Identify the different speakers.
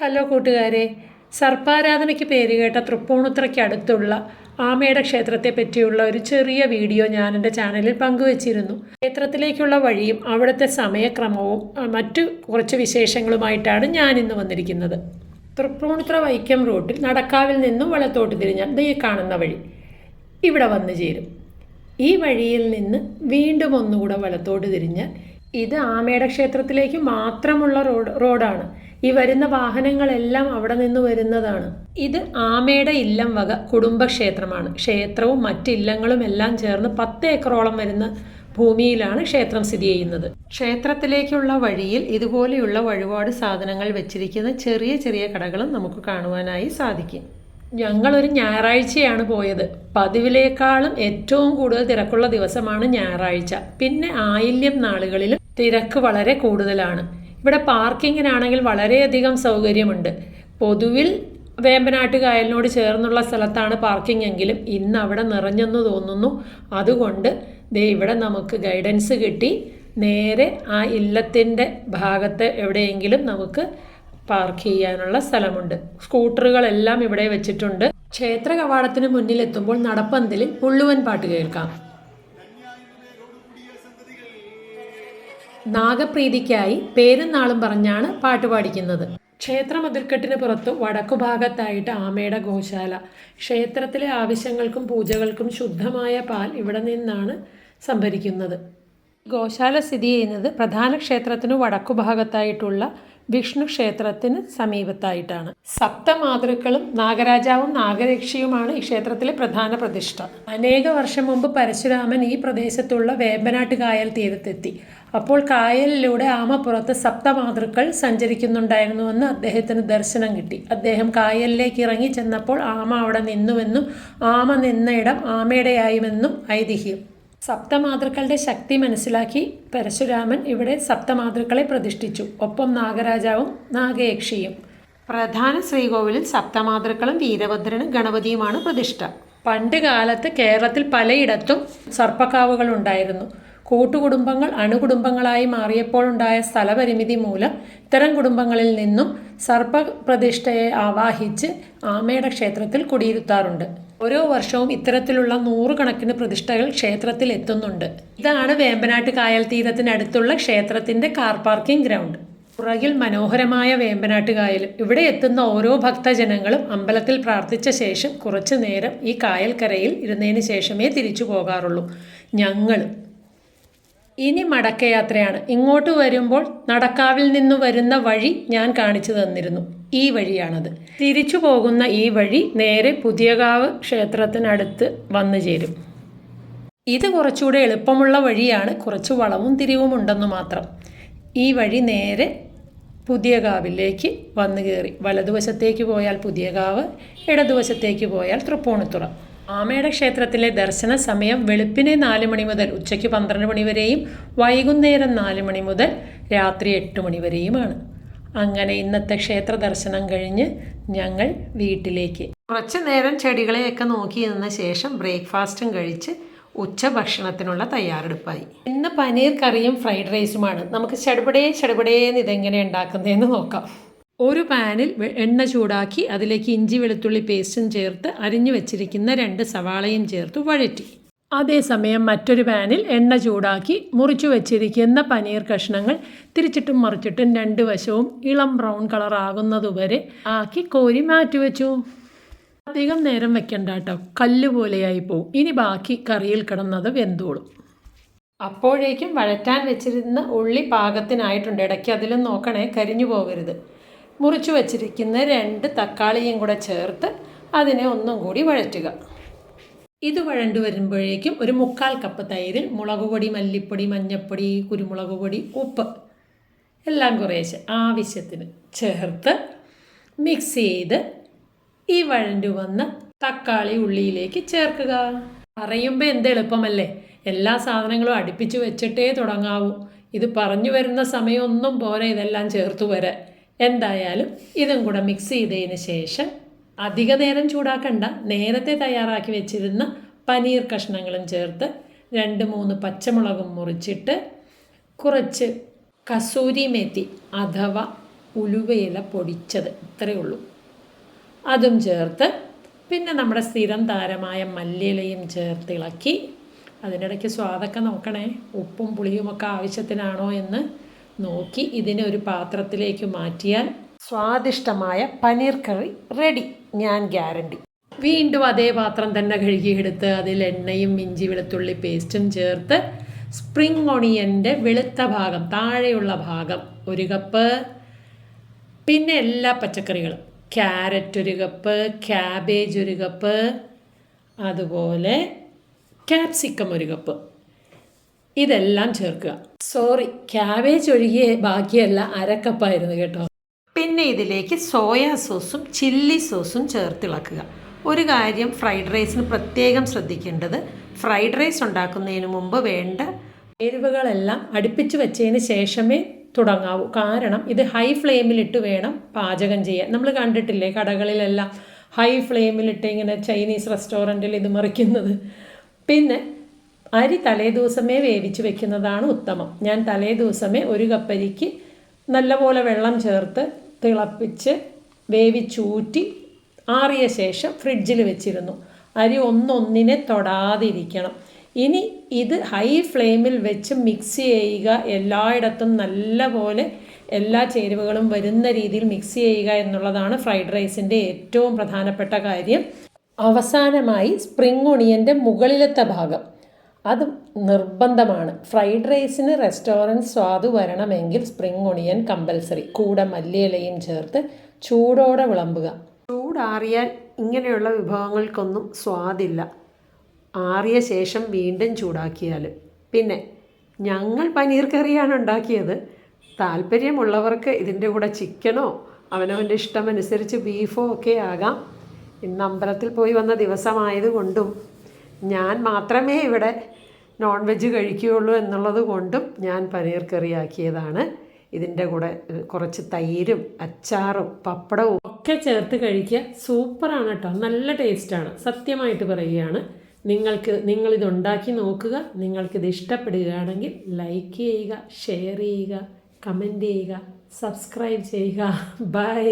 Speaker 1: Hello കൂട്ടുകാരെ. സർപ്പാരാധനയ്ക്ക് പേരുകേട്ട തൃപ്പൂണിത്തുറയ്ക്ക് അടുത്തുള്ള ആമയുടെ ക്ഷേത്രത്തെ പറ്റിയുള്ള ഒരു ചെറിയ വീഡിയോ ഞാൻ എന്റെ ചാനലിൽ പങ്കുവച്ചിരുന്നു. ക്ഷേത്രത്തിലേക്കുള്ള വഴിയും അവിടുത്തെ സമയക്രമവും മറ്റു കുറച്ച് വിശേഷങ്ങളുമായിട്ടാണ് ഞാൻ ഇന്ന് വന്നിരിക്കുന്നത്. തൃപ്പൂണിത്തുറ വൈക്കം റൂട്ടിൽ നടക്കാവിൽ നിന്നും വലത്തോട്ട് തിരിഞ്ഞാൽ ദൈ കാണുന്ന വഴി ഇവിടെ വന്നു ചേരും. ഈ വഴിയിൽ നിന്ന് വീണ്ടും ഒന്നുകൂടെ വലത്തോട്ട് തിരിഞ്ഞാൽ ഇത് ആമയുടെ ക്ഷേത്രത്തിലേക്ക് മാത്രമുള്ള റോഡ് റോഡാണ്. ഈ വരുന്ന വാഹനങ്ങളെല്ലാം അവിടെ നിന്ന് വരുന്നതാണ്. ഇത് ആമയുടെ ഇല്ലം വക കുടുംബക്ഷേത്രമാണ്. ക്ഷേത്രവും മറ്റ് ഇല്ലങ്ങളും എല്ലാം ചേർന്ന് പത്ത് ഏക്കറോളം വരുന്ന ഭൂമിയിലാണ് ക്ഷേത്രം സ്ഥിതി ചെയ്യുന്നത്. ക്ഷേത്രത്തിലേക്കുള്ള വഴിയിൽ ഇതുപോലെയുള്ള വഴിപാട് സാധനങ്ങൾ വെച്ചിരിക്കുന്ന ചെറിയ ചെറിയ കടകളും നമുക്ക് കാണുവാനായി സാധിക്കും. ഞങ്ങളൊരു ഞായറാഴ്ചയാണ് പോയത്. പതിവിലേക്കാളും ഏറ്റവും കൂടുതൽ തിരക്കുള്ള ദിവസമാണ് ഞായറാഴ്ച. പിന്നെ ആയില്യം നാളുകളിലും തിരക്ക് വളരെ കൂടുതലാണ്. ഇവിടെ പാർക്കിങ്ങിനാണെങ്കിൽ വളരെയധികം സൗകര്യമുണ്ട്. പൊതുവിൽ വേമ്പനാട്ട് കായലിനോട് ചേർന്നുള്ള സ്ഥലത്താണ് പാർക്കിംഗ് എങ്കിലും ഇന്ന് അവിടെ നിറഞ്ഞെന്ന് തോന്നുന്നു. അതുകൊണ്ട് ദേ ഇവിടെ നമുക്ക് ഗൈഡൻസ് കിട്ടി. നേരെ ആ ഇല്ലത്തിന്റെ ഭാഗത്ത് എവിടെയെങ്കിലും നമുക്ക് പാർക്ക് ചെയ്യാനുള്ള സ്ഥലമുണ്ട്. സ്കൂട്ടറുകളെല്ലാം ഇവിടെ വെച്ചിട്ടുണ്ട്. ക്ഷേത്ര കവാടത്തിന് മുന്നിലെത്തുമ്പോൾ നടപ്പന്തലിൽ പുള്ളുവൻ പാട്ട് കേൾക്കാം. നാഗപ്രീതിക്കായി പേരും നാളും പറഞ്ഞാണ് പാട്ട് പാടിക്കുന്നത്. ക്ഷേത്ര മതിൽക്കെട്ടിന് പുറത്ത് വടക്കുഭാഗത്തായിട്ട് ആമയുടെ ഗോശാല. ക്ഷേത്രത്തിലെ ആവശ്യങ്ങൾക്കും പൂജകൾക്കും ശുദ്ധമായ പാൽ ഇവിടെ നിന്നാണ് സംഭരിക്കുന്നത്. ഗോശാല സ്ഥിതി ചെയ്യുന്നത് പ്രധാന ക്ഷേത്രത്തിനു വടക്കുഭാഗത്തായിട്ടുള്ള വിഷ്ണു ക്ഷേത്രത്തിന് സമീപത്തായിട്ടാണ്. സപ്തമാതൃക്കളും നാഗരാജാവും നാഗരക്ഷിയുമാണ് ഈ ക്ഷേത്രത്തിലെ പ്രധാന പ്രതിഷ്ഠ. അനേക വർഷം മുമ്പ് പരശുരാമൻ ഈ പ്രദേശത്തുള്ള വേമ്പനാട്ട് കായൽ തീരത്തെത്തി. അപ്പോൾ കായലിലൂടെ ആമപ്പുറത്ത് സപ്തമാതൃക്കൾ സഞ്ചരിക്കുന്നുണ്ടായിരുന്നുവെന്ന് അദ്ദേഹത്തിന് ദർശനം കിട്ടി. അദ്ദേഹം കായലിലേക്ക് ഇറങ്ങി ചെന്നപ്പോൾ ആമ അവിടെ നിന്നുവെന്നും ആമ നിന്ന ഇടം ആമയുടെയായുമെന്നും ഐതിഹ്യം. സപ്തമാതൃക്കളുടെ ശക്തി മനസ്സിലാക്കി പരശുരാമൻ ഇവിടെ സപ്തമാതൃക്കളെ പ്രതിഷ്ഠിച്ചു. ഒപ്പം നാഗരാജാവും നാഗയക്ഷിയും. പ്രധാന ശ്രീകോവിലിൽ സപ്തമാതൃക്കളും വീരഭദ്രനും ഗണപതിയുമാണ് പ്രതിഷ്ഠ. പണ്ട് കാലത്ത് കേരളത്തിൽ പലയിടത്തും സർപ്പക്കാവുകൾ ഉണ്ടായിരുന്നു. കൂട്ടുകുടുംബങ്ങൾ അണുകുടുംബങ്ങളായി മാറിയപ്പോഴുണ്ടായ സ്ഥലപരിമിതി മൂലം ഇത്തരം കുടുംബങ്ങളിൽ നിന്നും സർപ്പപ്രതിഷ്ഠയെ ആവാഹിച്ച് ആമയുടെ ക്ഷേത്രത്തിൽ കുടിയിരുത്താറുണ്ട്. ഓരോ വർഷവും ഇത്തരത്തിലുള്ള നൂറുകണക്കിന് പ്രതിഷ്ഠകൾ ക്ഷേത്രത്തിൽ എത്തുന്നുണ്ട്. ഇതാണ് വേമ്പനാട്ട് കായൽ തീരത്തിനടുത്തുള്ള ക്ഷേത്രത്തിന്റെ കാർ പാർക്കിംഗ് ഗ്രൗണ്ട് പുറകിൽ മനോഹരമായ വേമ്പനാട്ട് കായലും ഇവിടെ എത്തുന്ന ഓരോ ഭക്തജനങ്ങളും അമ്പലത്തിൽ പ്രാർത്ഥിച്ച ശേഷം കുറച്ചു നേരം ഈ കായൽക്കരയിൽ ഇരുന്നതിന് ശേഷമേ തിരിച്ചു പോകാറുള്ളൂ. ഞങ്ങൾ. ഇനി മടക്കയാത്രയാണ്. ഇങ്ങോട്ട് വരുമ്പോൾ നടക്കാവിൽ നിന്ന് വരുന്ന വഴി ഞാൻ കാണിച്ചു തന്നിരുന്നു. ഈ വഴിയാണത്. തിരിച്ചു പോകുന്ന ഈ വഴി നേരെ പുതിയകാവ് ക്ഷേത്രത്തിനടുത്ത് വന്നു ചേരും. ഇത് കുറച്ചുകൂടെ എളുപ്പമുള്ള വഴിയാണ്. കുറച്ച് വളവും തിരിവും ഉണ്ടെന്ന് മാത്രം. ഈ വഴി നേരെ പുതിയകാവിലേക്ക് വന്നു കയറി. വലതുവശത്തേക്ക് പോയാൽ പുതിയകാവ് ഇടതുവശത്തേക്ക് പോയാൽ തൃപ്പൂണിത്തുറ. ആമയുടെ ക്ഷേത്രത്തിലെ ദർശന സമയം വെളുപ്പിനെ നാല് മണി മുതൽ ഉച്ചയ്ക്ക് പന്ത്രണ്ട് മണി വരെയും വൈകുന്നേരം നാല് മണി മുതൽ രാത്രി എട്ട് മണി വരെയുമാണ്. അങ്ങനെ ഇന്നത്തെ ക്ഷേത്ര ദർശനം കഴിഞ്ഞ് ഞങ്ങൾ വീട്ടിലേക്ക്. കുറച്ച് നേരം ചെടികളെയൊക്കെ നോക്കി നിന്ന ശേഷം ബ്രേക്ക്ഫാസ്റ്റും കഴിച്ച് ഉച്ചഭക്ഷണത്തിനുള്ള തയ്യാറെടുപ്പായി. ഇന്ന് പനീർ കറിയും ഫ്രൈഡ് റൈസുമാണ്. നമുക്ക് ചടുപടേ ചടുപടേന്ന് ഇതെങ്ങനെ ഉണ്ടാക്കുന്നതെന്ന് നോക്കാം. ഒരു പാനിൽ എണ്ണ ചൂടാക്കി അതിലേക്ക് ഇഞ്ചി വെളുത്തുള്ളി പേസ്റ്റും ചേർത്ത് അരിഞ്ഞു വെച്ചിരിക്കുന്ന രണ്ട് സവാളയും ചേർത്ത് വഴറ്റി. അതേസമയം മറ്റൊരു പാനിൽ എണ്ണ ചൂടാക്കി മുറിച്ചു വച്ചിരിക്കുന്ന പനീർ കഷ്ണങ്ങൾ തിരിച്ചിട്ടും മറിച്ചിട്ടും രണ്ട് വശവും ഇളം ബ്രൗൺ കളർ ആകുന്നതുവരെ ആക്കി കോരി മാറ്റിവെച്ചു അധികം നേരം വെക്കണ്ട കേട്ടോ കല്ല് പോലെയായി പോവും. ഇനി ബാക്കി കറിയിൽ കിടന്നത് വെന്തോളും. അപ്പോഴേക്കും വഴറ്റാൻ വെച്ചിരുന്ന ഉള്ളി പാകത്തിനായിട്ടുണ്ട്. ഇടയ്ക്ക് അതിലും നോക്കണേ കരിഞ്ഞു പോകരുത്. മുറിച്ചു വച്ചിരിക്കുന്ന രണ്ട് തക്കാളിയും കൂടെ ചേർത്ത് അതിനെ ഒന്നും കൂടി വഴറ്റുക. ഇത് വഴണ്ടു വരുമ്പോഴേക്കും ഒരു മുക്കാൽ കപ്പ് തൈര് മുളക് പൊടി മല്ലിപ്പൊടി മഞ്ഞൾപ്പൊടി കുരുമുളക് പൊടി ഉപ്പ് എല്ലാം കുറേശ്ശെ ആവശ്യത്തിന് ചേർത്ത് മിക്സ് ചെയ്ത് ഈ വഴണ്ടു വന്ന തക്കാളി ഉള്ളിയിലേക്ക് ചേർക്കുക. പറയുമ്പോൾ എന്ത് എളുപ്പമല്ലേ? എല്ലാ സാധനങ്ങളും അടുപ്പിച്ച് വെച്ചിട്ടേ തുടങ്ങാവൂ. ഇത് പറഞ്ഞു വരുന്ന സമയമൊന്നും പോരെ ഇതെല്ലാം ചേർത്ത് വരാൻ. എന്തായാലും ഇതും കൂടെ മിക്സ് ചെയ്തതിന് ശേഷം അധിക നേരം ചൂടാക്കണ്ട. നേരത്തെ തയ്യാറാക്കി വെച്ചിരുന്ന പനീർ കഷ്ണങ്ങളും ചേർത്ത് രണ്ട് മൂന്ന് പച്ചമുളകും മുറിച്ചിട്ട് കുറച്ച് കസൂരി മേത്തി അഥവാ ഉലുവയില പൊടിച്ചത്. ഇത്രയേ ഉള്ളൂ. അതും ചേർത്ത് പിന്നെ നമ്മുടെ സ്ഥിരം താരമായ മല്ലിയിലയും ചേർത്ത് ഇളക്കി അതിനിടയ്ക്ക് സ്വാദൊക്കെ നോക്കണേ. ഉപ്പും പുളിയുമൊക്കെ ആവശ്യത്തിനാണോ എന്ന് നോക്കി ഇതിനെ ഒരു പാത്രത്തിലേക്ക് മാറ്റിയാൽ സ്വാദിഷ്ടമായ പനീർ കറി റെഡി. ഞാൻ ഗ്യാരണ്ടി. വീണ്ടും അതേ പാത്രം തന്നെ കഴുകിയെടുത്ത് അതിൽ എണ്ണയും ഇഞ്ചി വെളുത്തുള്ളി പേസ്റ്റും ചേർത്ത് സ്പ്രിംഗ് ഒണിയന്റെ വെളുത്ത ഭാഗം താഴെയുള്ള ഭാഗം ഒരു കപ്പ് പിന്നെ എല്ലാ പച്ചക്കറികളും. ക്യാരറ്റ് ഒരു കപ്പ് ക്യാബേജ് ഒരു കപ്പ് അതുപോലെ ക്യാപ്സിക്കം ഒരു കപ്പ്. ഇതെല്ലാം ചേർക്കുക. സോറി ക്യാബേജ് ഒഴികെ ബാക്കിയല്ല അരക്കപ്പായിരുന്നു കേട്ടോ. പിന്നെ ഇതിലേക്ക് സോയാ സോസും ചില്ലി സോസും ചേർത്തിളക്കുക ഒരു കാര്യം ഫ്രൈഡ് റൈസിന് പ്രത്യേകം ശ്രദ്ധിക്കേണ്ടത് ഫ്രൈഡ് റൈസ് ഉണ്ടാക്കുന്നതിന് മുമ്പ് വേണ്ട എരിവുകളെല്ലാം അടുപ്പിച്ച് വെച്ചതിന് ശേഷമേ തുടങ്ങാവൂ. കാരണം ഇത് ഹൈ ഫ്ലെയിമിലിട്ട് വേണം പാചകം ചെയ്യാൻ. നമ്മൾ കണ്ടിട്ടില്ലേ കടകളിലെല്ലാം ഹൈ ഫ്ലെയിമിലിട്ട് ഇങ്ങനെ ചൈനീസ് റെസ്റ്റോറന്റിൽ ഇത് മറിക്കുന്നത്. പിന്നെ അരി തലേ ദിവസമേ വേവിച്ച് വെക്കുന്നതാണ് ഉത്തമം. ഞാൻ തലേ ദിവസമേ ഒരു കപ്പരിക്ക് നല്ലപോലെ വെള്ളം ചേർത്ത് തിളപ്പിച്ച് വേവിച്ചൂറ്റി ആറിയ ശേഷം ഫ്രിഡ്ജിൽ വെച്ചിരുന്നു. അരി ഒന്നൊന്നിനെ തൊടാതിരിക്കണം. ഇനി ഇത് ഹൈ ഫ്ലെയിമിൽ വെച്ച് മിക്സ് ചെയ്യുക. എല്ലായിടത്തും നല്ലപോലെ എല്ലാ ചേരുവകളും വരുന്ന രീതിയിൽ മിക്സ് ചെയ്യുക എന്നുള്ളതാണ് ഫ്രൈഡ് റൈസിന്റെ ഏറ്റവും പ്രധാനപ്പെട്ട കാര്യം. അവസാനമായി സ്പ്രിംഗ് ഒണിയന്റെ മുകളിലത്തെ ഭാഗം. അത് നിർബന്ധമാണ്. ഫ്രൈഡ് റൈസിന് റെസ്റ്റോറന്റ് സ്വാദ് വരണമെങ്കിൽ സ്പ്രിംഗ് ഒണിയൻ കമ്പൽസറി. കൂടെ മല്ലിയിലയും ചേർത്ത് ചൂടോടെ വിളമ്പുക. ചൂടാറിയാൽ ഇങ്ങനെയുള്ള വിഭവങ്ങൾക്കൊന്നും സ്വാദില്ല. ആറിയ ശേഷം വീണ്ടും ചൂടാക്കിയാൽ. പിന്നെ ഞങ്ങൾ പനീർ കറിയാണ് ഉണ്ടാക്കിയത്. താല്പര്യമുള്ളവർക്ക് ഇതിന്റെ കൂടെ ചിക്കനോ അവനവന്റെ ഇഷ്ടമനുസരിച്ച് ബീഫോ ഒക്കെ ആകാം. ഇന്ന് അമ്പലത്തിൽ പോയി വന്ന ദിവസമായതുകൊണ്ടും ഞാൻ മാത്രമേ ഇവിടെ നോൺ വെജ് കഴിക്കുകയുള്ളൂ എന്നുള്ളത് കൊണ്ടും ഞാൻ പനീർ കറിയാക്കിയതാണ്. ഇതിന്റെ കൂടെ കുറച്ച് തൈരും അച്ചാറും പപ്പടവും ഒക്കെ ചേർത്ത് കഴിക്കുക. സൂപ്പറാണ് കേട്ടോ. നല്ല ടേസ്റ്റാണ്. സത്യമായിട്ട് പറയുകയാണ്. നിങ്ങൾക്ക് നിങ്ങളിത് ഉണ്ടാക്കി നോക്കുക. നിങ്ങൾക്കിത് ഇഷ്ടപ്പെടുകയാണെങ്കിൽ ലൈക്ക് ചെയ്യുക ഷെയർ ചെയ്യുക കമന്റ് ചെയ്യുക സബ്സ്ക്രൈബ് ചെയ്യുക. ബൈ